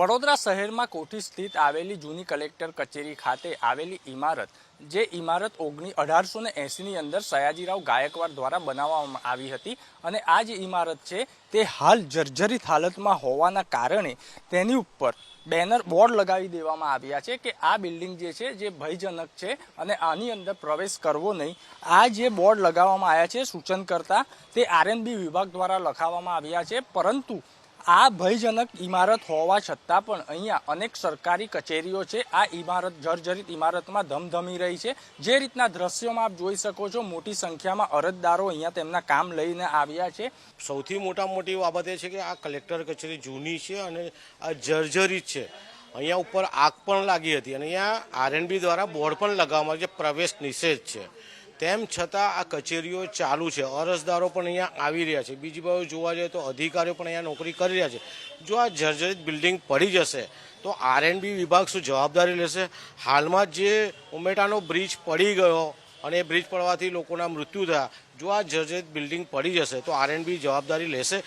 વડોદરા શહેરમાં કોઠી સ્થિત આવેલી જૂની કલેક્ટર કચેરી ખાતે આવેલી ઇમારત જે ઇમારત ઓગણી અઢારસો ને એંસીની અંદર સયાજીરાવ ગાયકવાડ દ્વારા બનાવવામાં આવી હતી અને આ જે ઇમારત છે તે હાલ જર્જરિત હાલતમાં હોવાના કારણે તેની ઉપર બેનર બોર્ડ લગાવી દેવામાં આવ્યા છે કે આ બિલ્ડિંગ જે છે, જે ભયજનક છે અને આની અંદર પ્રવેશ કરવો નહીં. આ જે બોર્ડ લગાવવામાં આવ્યા છે સૂચન કરતા તે આરએનબી વિભાગ દ્વારા લખાવવામાં આવ્યા છે, પરંતુ આ ભયજનક ઇમારત હોવા છતાં પણ અહીંયા અનેક સરકારી કચેરીઓ છે. આ ઇમારત જર્જરિત ઇમારતમાં ધમધમી રહી છે. જે રીતના દ્રશ્યોમાં આપ જોઈ શકો છો, મોટી સંખ્યામાં અરજદારો અહીંયા તેમના કામ લઈને આવ્યા છે. સૌથી મોટા મોટી બાબત એ છે કે આ કલેક્ટર કચેરી જૂની છે અને આ જર્જરિત છે. અહીંયા ઉપર આગ પણ લાગી હતી અને અહીંયા આરએનબી દ્વારા બોર્ડ પણ લગાવવામાં આવ્યું છે. પ્રવેશ નિષેધ છે. તેમ છતાં આ કચેરીઓ ચાલુ છે. અરજદારો પણ અહીંયા આવી રહ્યા છે. બીજી બાજુ જોવા જઈએ તો અધિકારીઓ પણ અહીંયા નોકરી કરી રહ્યા છે. જો આ જર્જરિત બિલ્ડિંગ પડી જશે, તો આરએનબી વિભાગ શું જવાબદારી લેશે? હાલમાં જે ઉમેટાનો બ્રિજ પડી ગયો અને એ બ્રિજ પડવાથી લોકોના મૃત્યુ થયા. જો આ જર્જરિત બિલ્ડિંગ પડી જશે, તો આરએનબી જવાબદારી લેશે.